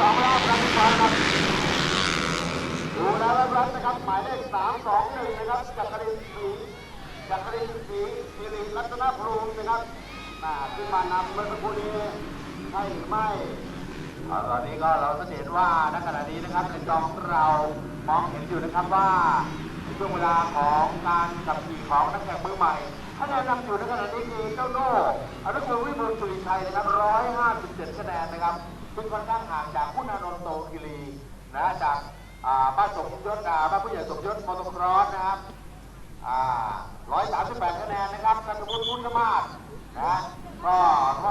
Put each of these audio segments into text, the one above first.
สองแล้ครับที่สอครับดูแล้วครับนะครับหมายเลขสามสองหนึ่งนะครับจักรินสีจักรินสีสิริรัตนพรูนะครับน่าขึ้นมานำเมื่อสักครู่นี้ใช่หรือไม่ตอนนี้ก็เราจะเห็นว่าณขณะนี้นะครับในกองเรามองเห็นอยู่นะครับว่าช่วงเวลาของการขับขี่ของนักแข่งมือใหม่คะแนนนำอยู่ในขณะนี้คือเจ้าโน่อนุกูลวิบูลสุริชัยนะครับ157คะแนนนะครับ ซึ่งค่อนข้างห่างจากคุณอานนท์โตกิรีนะจากบ้านสมยศอ่าบ้านผู้ใหญ่สมยศมอตอร์ครอสนะครับอ่า138คะแนนนะครับนัทวุฒิพุทธมาศนะก็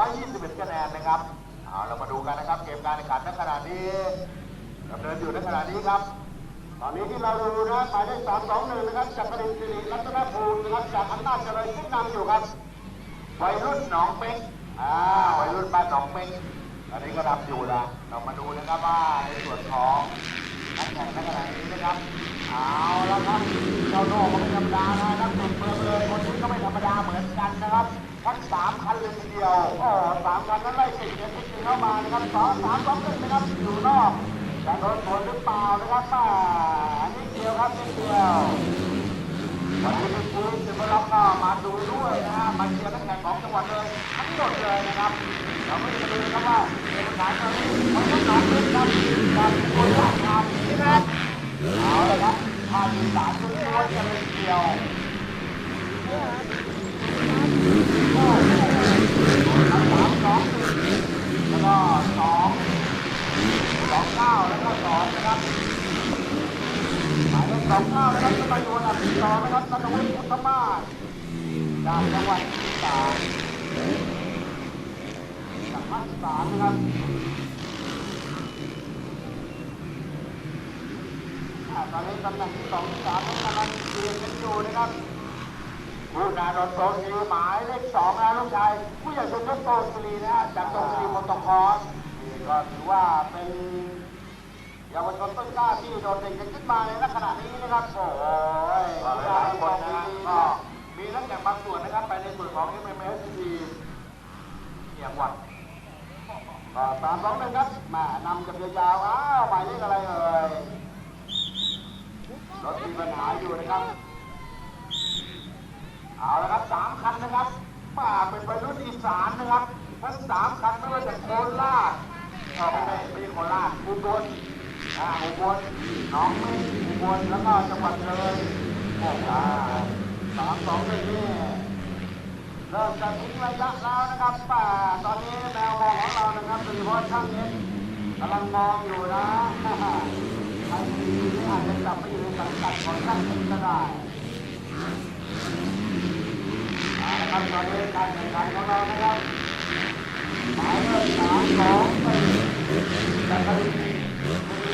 121คะแนนนะครับเอาเรามาดูกันนะครับ เกมการแข่งขันในขณะนี้ดำเนินอยู่ในขณะนี้ครับ ตอนนี้ที่เราดูนะหมายเลขสามสองหนึ่งนะครับจักรินทร์สิริรัตนภูมินะครับจากอำนาจเจริญขึ้นนำอยู่ครับวัยรุ่นหนองเป็งอ่าวัยรุ่นบ้านหนองเป็ง อันนี้ก็ทำอยู่ละเรามาดูนะครับว่าในส่วนของนักแข่งในขณะนี้นะครับเอาแล้วครับเจ้าโน่ก็ไม่ธรรมดานะนักเตะเบอร์เลยคนนี้ก็ไม่ธรรมดาเหมือนกันนะครับทั้งสามคันเลยทีเดียวโอ้สามคันนั้นไล่ติดกันติดเข้ามานะครับสองสามสองหนึ่งนะครับอยู่นอกจะโดนผลหรือเปล่านะครับป้านิดเดียวครับนิดเดียววันนี้เป็นผู้ที่มารับก็มาดูด้วยนะฮะมาเชียร์นักแข่งของจังหวัดเลยทั้งหมดเลยนะครับ เราไม่จะดูนะครับว่าเอกสารตอนนี้เขาต้องการเล่นครับการเป็นคนรางกายนี่นะครับเอาละครับภาคอีสานทุกคนจะเป็นเดียวสามสองแล้วก็สองสองเก้าแล้วก็สองนะครับหมายเลขสองเก้านะครับจะมาอยู่อันดับที่สองนะครับนัวุฒิพุทธมาศจากจังหวัดอีสา นจากสานนะครับอ่ตอนนี้ตำแหน่งที่สองสามกำลังเชียร์กันอยู่นะครับผู้นารนโตศิริหมายเลขสองนะลูกชายผู้ใหญ่สมยศโตศิรินะฮะจากโตศิริมอตคอร์สนี่ก็ถือว่าเป็นเยาวชนต้นกล้าที่โดดเด่นกันขึ้นมาในลักษณะนี้นะครับโอ้ยหลายคนนะก็มีนักแข่งบางส่วนนะครับ ไปในส่วนของ MMS ทีเกียงวัด สามสองหนึ่งครับแหมนำกับยาวๆอ้าวหมายเลขอะไรเอ่ยรถมีปัญหาอยู่นะครับ เอาละครับสามคันนะครับมาเป็นวัยรุ่นอีสานนะครับทั้งสามคันไม่ว่าจะโคราชเออไม่ใช่ไม่ใช่โคราชอุบลอ่าอุบลหนองเมฆอุบลแล้วก็จังหวัดเลยโอ้โหสามสองหนึ่งนี่ เริ่มจะทิ้งระยะแล้วนะครับป่าตอนนี้แมวมองของเรานะครับโดยเฉพาะช่างเน็ตกำลังมองอยู่นะใครดีนี่อาจจะกลับไปอยู่ในสังกัดของช่างเน็ตก็ได้เอาละครับตอนนี้การแข่งขันของเรานะครับหมายเลขสามสองสี่จักรินทร์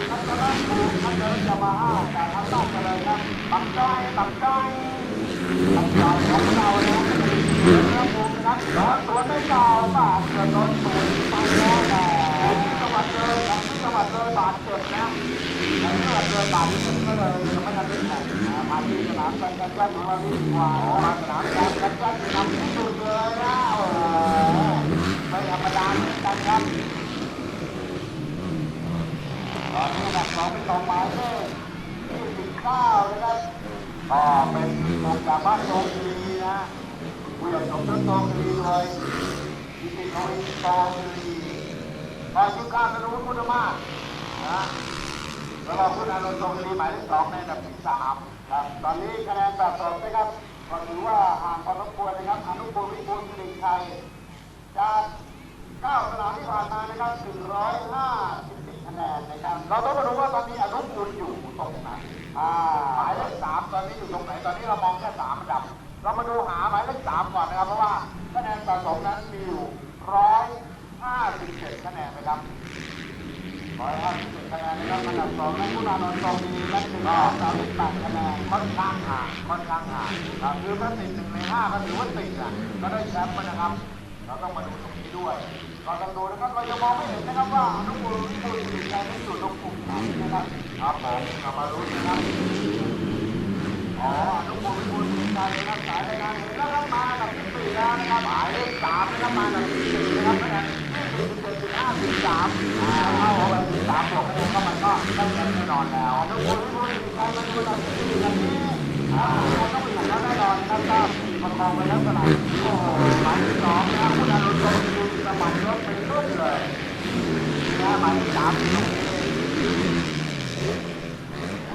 ทัศนภูมิทัศนยามาฮ่าจากอำนาจเจริญครับปักจ้อยปักจ้อยคำตอบของเรานะ ครับเรื่องภูมินะครับร้อนตัวไม่เก่าบาดเกิดโดนตูนไปแล้วแต่จังหวัดเลยครับจังหวัดเลยบาดเจ็บนะ แล้วจังหวัดเลยางไม่ทันได้แข่งนะมาที่สนามการกันแกล้องดีเลยม่ธรรมดาเอนกันครับตอนนี้นะสองเป็นสองหมายยื่นกานะครับก็เป็นโครงการบ้านโตคีรีนะผู้ใหญ่สมยศโตคีรีเลยยิติโตโตคีรีพอชื่อข้ามนรุพุทธมาศนะแล้วก็คุณอานนท์โตคีรีหมายเลขสองในอันดับที่สามครับตอนนี้คะแนนสะสมนะครับก็ถือว่าห่างพอสมควรนะครับอนุพงศ์วิบูลย์สิริชัยจาก9สนามที่ผ่านมานะครับ150คะแนนนะครับเราต้องมาดูว่าตอนนี้อนุคุณอยู่ตรงไหนอ่าหมายเลขสามตอนนี้อยู่ตรงไหนตอนนี้เรามองแค่สามอันดับ เรามาดูหาหมายเลขสามก่อนนะครับ เพราะว่าคะแนนสะสมนั้นมีอยู่ร้อยห้าสิบเจ็ดคะแนนนะครับ150คะแนนนะครับอันดับสองนั้นคุณอานนท์ทรงดีและ138คะแนนค่อนข้างห่างค่อนข้างห่างครับคือถ้าติดหนึ่งในห้าก็ถือว่าติดอะก็ได้แชมป์นะครับ เราต้องมาดูตรงนี้ด้วยเราต้องดูนะครับเราจะมองไม่เห็นนะครับว่าอนุพงศ์วิบูลย์สิริชัยนั้นอยู่ตรงกลุ่มไหนนะครับครับผมเรามาลุ้นนะครับอ๋ออนุพงศ์วิบูลกับบอันดับที่สี่แล้วนะครับ หมายเลขสาม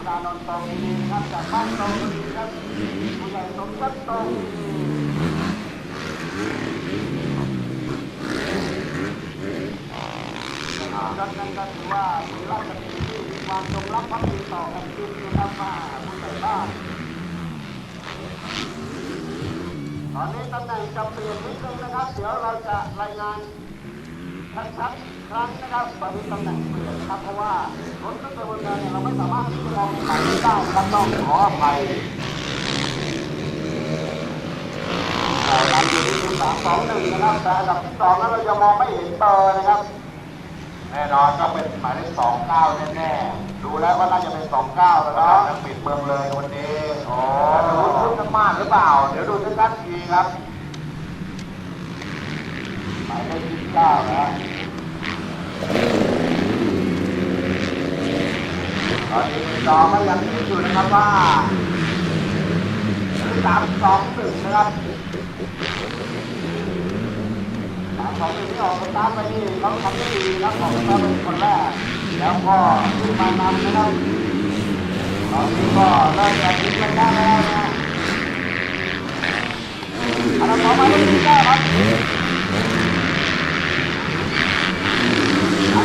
นะครับมาอันนะครับแนนยี่สิบเจ็ดจุดห้าสิบสามอ่าเข้าไปที่สามบวกคะแนนเข้ามาก็ได้แชมป์ในนอนแล้วทุกคนทุกคนใครมาดูเราที่นี่กันนี้อ่าเราต้องเป็นอย่างนั้นแน่นอนนะครับก็ประคองไปลักษณะโอ้โหหมายที่สองนะคุณอนุชนดูสมัครรถเป็นรุ่นเลยนะหมายที่สามตรงนี้คุณอานนท์ตรงนี้นะครับจากบ้านตรงนี้ครับผู้ใหญ่สมศักดิ์ตรงดังนั้นก็ถือว่ามีราชกิจที่มีความจงรักภักดีต่อแผ่นดินนะครับว่าผู้ใหญ่บ้านตอนนี้ตำแหน่งจะเปลี่ยนนิดนึงนะครับ เดี๋ยวเราจะรายงานชัดๆ ครั้งนะครับตอนนี้ตำแหน่งเปลี่ยนนะครับเพราะว่ารถขึ้นไปบนเนินเนี่ยเราไม่สามารถที่จะมองไปได้ครับต้องขออภัยเรานำอยู่ที่สามสองหนึ่งนะครับแต่อันดับที่สองนั้นเราจะมองไม่เห็นเบอร์นะครับ แน่นอนก็เป็นหมายเลขสองเก้าแน่ๆดูแล้วว่าน่าจะเป็นสองเก้าแล้วนะนักปิดเมืองเลยวันนี้โอ้ดูคุณน้ำมานหรือเปล่า เดี๋ยวดูชัดๆทีครับหมายเลขที่เก้านะ ตอนนี้จอก็ยังคิดอยู่นะครับว่าสามสองหนึ่งนะครับสามสองหนึ่งที่ออกตาร์ทไปนี่เขาทำได้ดีครับออกสตาเป็นคนแรก แล้วก็ขึ้นมานำนะครับตอนนี้ก็เริ่มจะทิ้งระยะแล้วนะอันดับต่อมาเลขที่เก้าครับอันดับสามเของมาเลขสามครับอันดับหนึ่งก็เป็นการอันดับที่เป็นอันดับที่สามแล้วอันดับที่ห้าครับ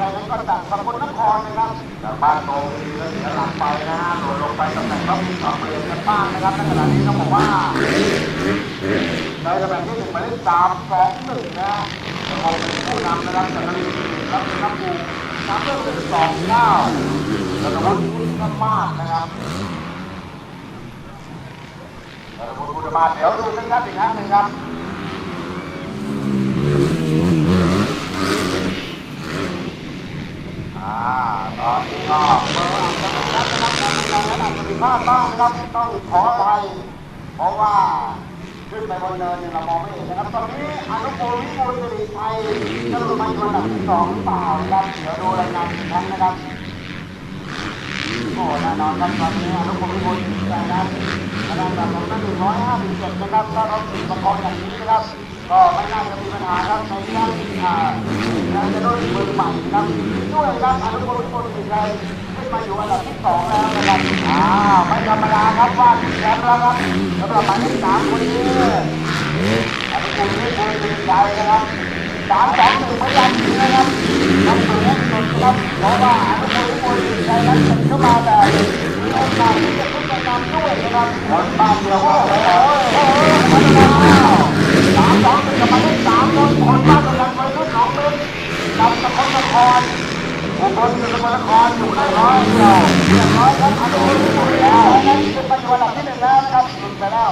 ครับอนุมูลคุณปรีชัยนั้นก็จากสกลนครนะครับจากบ้านโตมีเรือเสียหลักไปนะฮะหล่นลงไปตำแหน่งก็มีสองเปลี่ยนกันบ้างนะครับในขณะนี้ต้องบอกว่าในตำแหน่งที่หนึ่งหมายเลขสามสองหนึ่งนะฮะยังคงเป็นผู้นำนะครับจากกรีรับนับปูน้ำเพิ่มเป็นสองเก้าแล้วก็วัดพุทธมาศนะครับแล้วก็พุทธมาศเดี๋ยวดูชัดอีกครั้งหนึ่งครับ อ่าตอนนี้ก็เบอร์อาจะไม่ชัดนะครับการบรรยายนั้นอาจจะมีพลาดบ้างนะครับต้องขออภัยเพราะว่าขึ้นไปบนเนินเนี่ยเรามองไม่เห็นนะครับตอนนี้อนุโปวิบูลสิริชัยจะลุดมาอยู่อันดับที่สองหรือเปล่านะครับเดี๋ยวดูรายงานอีกครั้งนะครับโอ้แน่นอนครับตอนนี้อนุโปวิบูลสิริชัยนั้นคะแนนสะสมนั้นหนึ่งร้อยห้าสิบเจ็ดนะครับถ้าเราติดประกอบอย่างนี้นะครับก็ไม่น่าจะมีปัญหาครับในด้านอ่าการ จะได้มือใหม่ครับด้วยครับอนุโปวิบูลย์สิริชัยขึ้นมาอยู่อันดับที่สองแล้วนะครับอ่าไม่ธรรมดาครับว่าแชมป์แล้วครับสำหรับหมายเลขสามคนนี้อนุกูลไม่ควรเป็นใจนะครับสามสองหนึ่งพยายามนะครับทำตัวเล็กสุดครับเพราะว่าอนุกูลไม่ควรเป็นใจนั้นเป็นเข้ามาแต่มีโอกาสที่จะขึ้นไปนำด้วยนะครับคนบ้านเดียวโอ้กันโหโอ้โหสามสองหนึ่งกับหมายเลขสามคนคนบ้านกำลังไปรุ่นสองเม ตรนำสกลนครอุบลสกลนครอยู่ในร้อยเดียวเรียบร้อยครับอนุกูลไม่ควรแล้วนั้นขึ้นไปอยู่อันดับที่หนึ่งแล้วนะครับหลุดไปแล้ว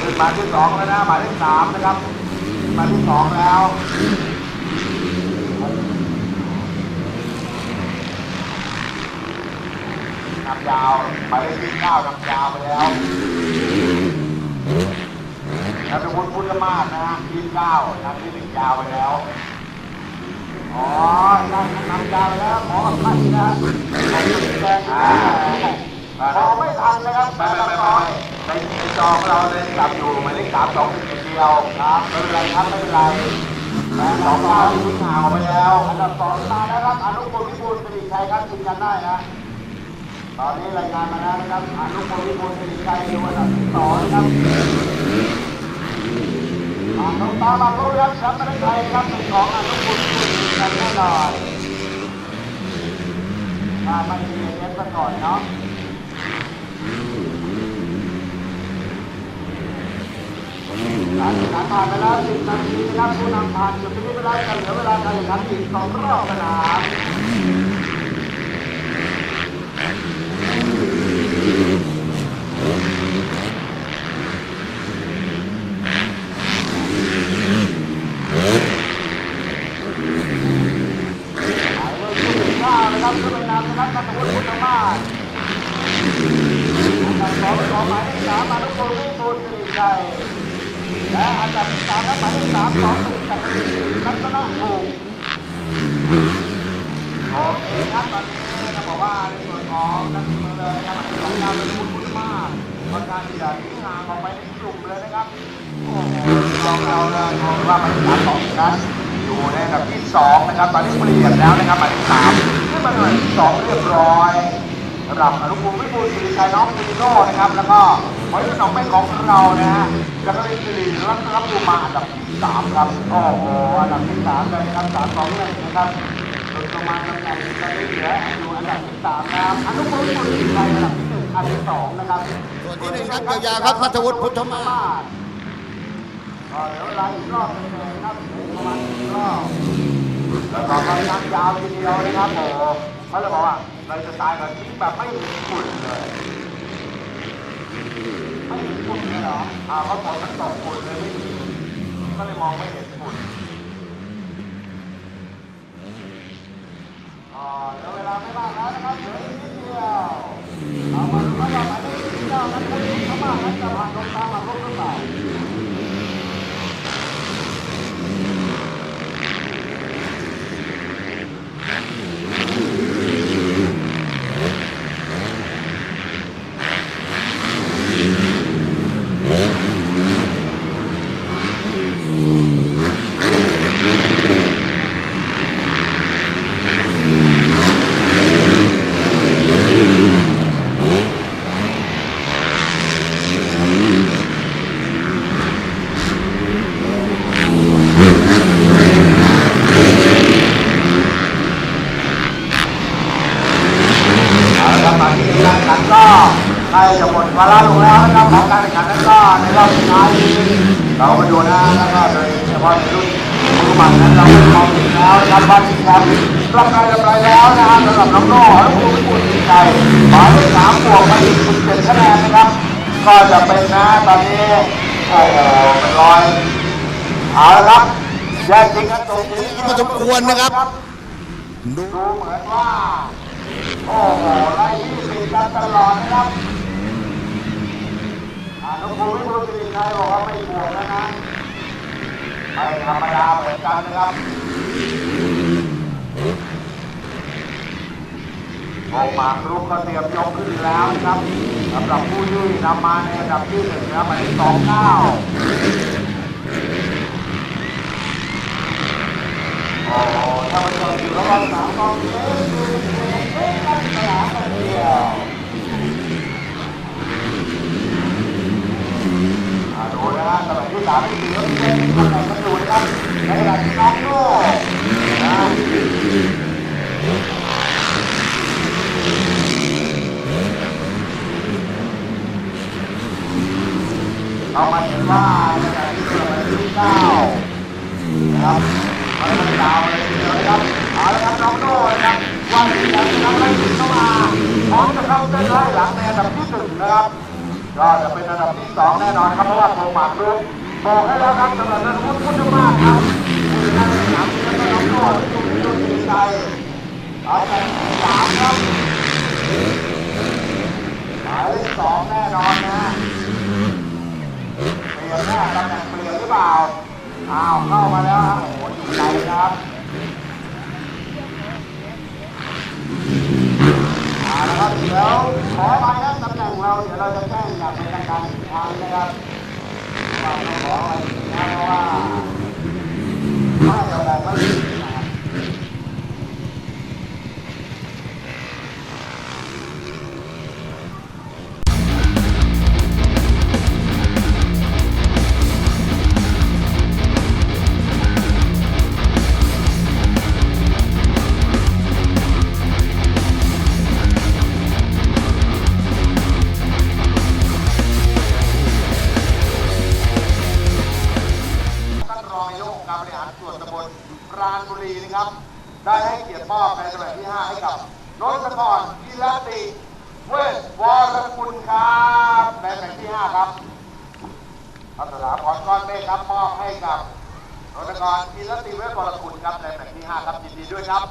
ขึ้นมาที่สองแล้วนะหมายเลขสามนะครับมาที่สองแล้วนำยาวหมายเลขที่เก้านำยาวไปแล้วแล้วเป็นวุฒิพุทธมาศนะฮะที่เก้านำที่หนึ่งยาวไปแล้ว อ๋อได้นำดาวแล้วขออภัยนะผมเป็นแดงอ่าพอไม่ทันนะครับไม่ไม่ไม่ไม่ในจอของเราเลยจับอยู่หมายเลขสามสองหนึ่เดียวครับไม่เป็นไรครับไม่เป็นไรแต่สองเก้าที่ห่าไปแล้วอันดับสองมาแล้วครับอนุพลวิบูลย์สิริชัยครับยืนยันได้นะตอนนี้รายงานมาแล้วนะครับอนุพลวิบูลย์สิริชัยอยู่อันดับที่สองครับอ่าน้องตาบางรู้ครับแชมป์ประเทศไทยครับเป็นของอนุพลวิบูล กันตลอดมาบมีเนี้ยก่อนเนาะหลังผ่านไปแล้วสิบนาทีนะครับผู้นำผ่านจุดที่เวลาจะเหลือเวลาการแข่งขันอีกสองรอบนะครับ 2นะครับตอนนี้เปลี่ยนแล้วนะครับหมายเลขสามขึ้นมาเป็นหมยเสองเรียบร้อยสำหรับอนุภูมิวิบูลศิริชัยน้องฟิโน่นะครับ แล้วก็บอลน้องเป็นของเรานะฮะแล้วก็เป็นสิริรัตนภูมาอันดับที่สามครับโอ้โหอันดับที่สามเลยครับสามสองเลยนะครับโดยประมาณตำแหน่งตอนนี้เหลืออยู่อันดับที่สามนะครับอนุภูมิวิบูลศิริชัยอันดับที่หนึ่งอันดับที่สองนะครับส่วนที่หนึ่งครับยาวๆครับพัทวุฒิพุทธมาศก็เดี๋ยวไล่รอบนึงนะครับประมาณรอบ แล้วก็กำลังยาวทีเดียวนะครับโอ้โหเขาเลยบอกว่าเราจะตายแบบทิ้งแบบไม่เห็นฝุ่นเลยไม่เห็นฝุ่นเลยเหรออ่าเขาบอกมันตกฝุ่นเลยไม่มีก็เลยมองไม่เห็นฝุ่นอ่าเหลือเวลาไม่มากแล้วนะครับเหลืออีกนิดเดียวเอามาดูกันว่าหมายเลขที่เก้านั้นจะถึงพม่านั้นจะผ่านลงตามมาลบหรือเปล่าละครับตอนนี้การแข่งขันก็ใกล้จะหมดวาระลงแล้วนะครับของการแข่งขันนั้นก็ในรอบสุดท้ายนี้เรามาดูนะแล้วก็โดยเฉพาะในรุ่นมือใหม่นั้นเราไม่มองถึงแล้วนะครับว่าทีมแชมป์รอบใกล้จะไป แล้วนะครับสำหรับน้องโน่และผู้ผู้ดีใจหมายเลขสามบวกมาอีก17คะแนนนะครับ ก็จะเป็นนะตอนนี้โอ้โหเป็นร้อยเอาละครับแยกจริงกันตรงนี้พอสมควรนะครับดูดูเหมือนว่าโอ้โหไล่ที่สี่กันตลอดนะครับอานุภูมิภูมิสิริชัยบอกว่าไม่บวกแล้วนะไม่ธรรมดาเหมือนกันนะครับ วงหมากรุกก็เตรียมยกขึ้นแล้วนะครับสำหรับผู้ที่นำมาในอันดับที่หนึ่งนะครับหมายเลขสองเก้าโอ้โหถ้ามันจะอยู่ระหว่างสามกองนี้เอ๊ะกันสลากันเดียวอ่าดูนะฮะสมัยที่สามที่สี่ก็เป็นตำแหน่งกันอยู่นะครับในขณะที่น้องโน่นะ เรามาเห็นว่าในขณะที่สมัยที่เก้านะครับมันมันดาวเลยทีเดียวนะครับเอาละครับน้องโน่นะครับวันที่สามนะครับไล่ถึงเข้ามาพร้อมจะเข้าเส้นไล่หลังในอันดับที่หนึ่งนะครับก็จะเป็นอันดับที่สองแน่นอนครับเพราะว่าโทหมากรุกบอกให้แล้วครับสำหรับนักพุทธพุทธมากครับผู้ชนะสนามที่แล้วก็น้องโน่ที่ถูกโดนตีใจเอาแต่ที่สามครับหมายเลขสองแน่นอนนะ ลี่ยนแน่ตำแหน่งเปลี่ยนหรือเปล่า อ้าวเข้ามาแล้วครับโอ้โหอยู่ใจครับเอาละครับเดี๋ยวขอไปครับตำแหน่งเราเดี๋ยวเราจะแจ้งอย่างเป็นทางการอีกครั้งนะครับว่าเราขอไปนะเพราะว่าถ้าจะบอกว่า ปราณบุรีนะครับ ได้ให้เกียรติมอบในตำแหน่งที่ 5 ให้กับนนทกรกิรติเวชวรกุลครับในตำแหน่งที่ 5 ครับพัฒนาพรก้อนเมฆครับมอบให้กับนนทกรกิรติเวชวรกุลครับในตำแหน่งที่ 5 ครับยินดีด้วยครับ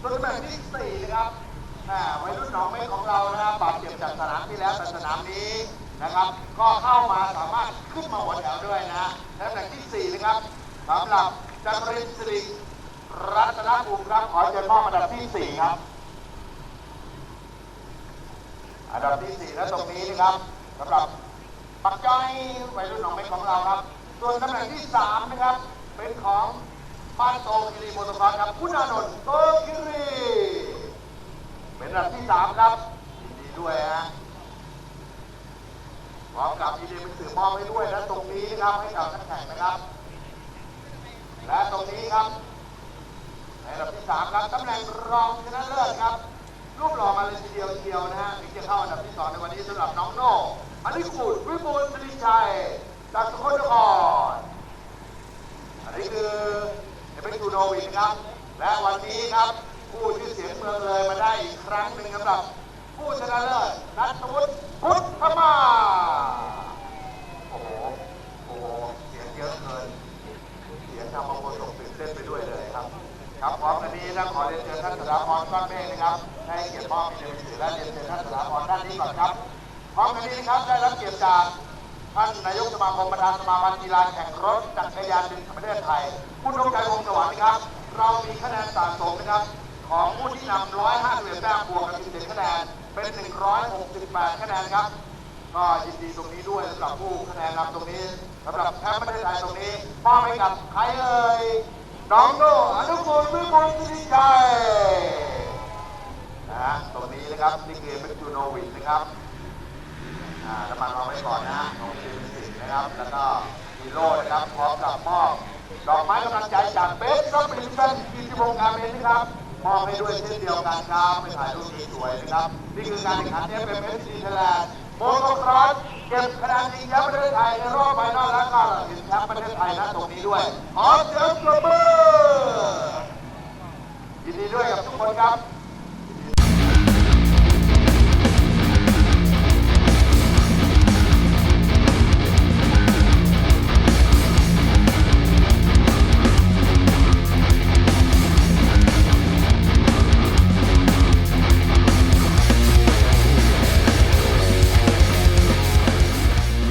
ส่วนตำแหน่งที่ 4 นะครับแม่วัยรุ่นหนองเม็กของเรานะครับบาดเจ็บจากสนามที่แล้วแต่สนามนี้นะครับ ก็เข้ามาสามารถขึ้นมาหัวแถวด้วยนะและตำแหน่งที่สี่นะครับสำหรับ จักรินทร์สิริรัตนภูมิครับขอเชิญมอบอันดับที่สี่ครับ อันดับที่สี่และตรงนี้นะครับสำหรับปักจ้อยวัยรุ่นหนองเม็กของเราครับ ส่วนตำแหน่งที่สามนะครับ เป็นของบ้านโตคิรีโมโตคอร์สครับคุณอานนท์โตคิรีเป็นอันดับที่สามครับยินดีด้วยฮะพร้อมกับยินดีเป็นสื่อมอบให้ด้วยและตรงนี้นะครับให้กับนักแข่งนะครับ และตรงนี้ครับในอันดับที่สามครับตำแหน่งรองชนะเลิศครับรูปหล่อมาเลยทีเดียวเดียวนะฮะถึงจะเข้าอันดับที่สองในวันนี้สำหรับน้องโน่อันนี้กูดวิบูลสิริชัยจากสกลนครอันนี้คือเอเปนกูโนวินครับ และวันนี้ครับผู้ชื่อเสียงเมืองเลยมาได้อีกครั้งหนึ่งสำหรับผู้ชนะเลิศนัทวุฒิพุทธมาโอ้โหโอ้โหเสียงเยอะเกิน เสียงทำบางคนตกตื่นเต้นไปด้วยเลย ครับพร้อมกันนี้นะขอเรียนเชิญท่านสถาพรก้อนเมฆนะครับให้เกียรติมอบเป็นหนังสือและเรียนเชิญท่านสถาพรด้านนี้ก่อนครับพร้อมกันนี้ครับได้รับเกียรติจากท่านนายกสมาคมประธานสมาพันธ์กีฬาแข่งรถจักรยานยนต์ประเทศไทยคุณดวงใจวงสวัสดิ์ครับ เรามีคะแนนสะสมนะครับ ของผู้ที่นำ151แต้มบวกกับ17คะแนนเป็น168คะแนนครับก็ยินดีตรงนี้ด้วยสำหรับผู้คะแนนนำตรงนี้สำหรับแชมป์ประเทศไทยตรงนี้มอบให้กับใครเอ่ย น้องโนอนุกูลวิบูลสิริชัยนะตรงนี้นะครับนี่คือเป็นจูโนวินนะครับอ่าน้ำมันวาไว้ก่อนนะของทีมสิงห์นะครับ แล้วก็ฮีโร่นะครับพร้อมกับมอบดอกไม้กำลังใจจากเบสซับปินเซนกิติวงศ์การเมนนะครับมอบให้ด้วยเช่นเดียวกันครับไปถ่ายรูปสวยๆนะครับ นี่คือการแข่งขันเอฟเอ็มเอสซีไทยแลนด์ โมโตครอสเก็บคะแนนชิงแชมป์ประเทศไทยในรอบไฟนอลและก็ชิงแชมป์ประเทศไทยณตรงนี้ด้วยขอเสียงปรบมือยินดีด้วยกับทุกคนครับ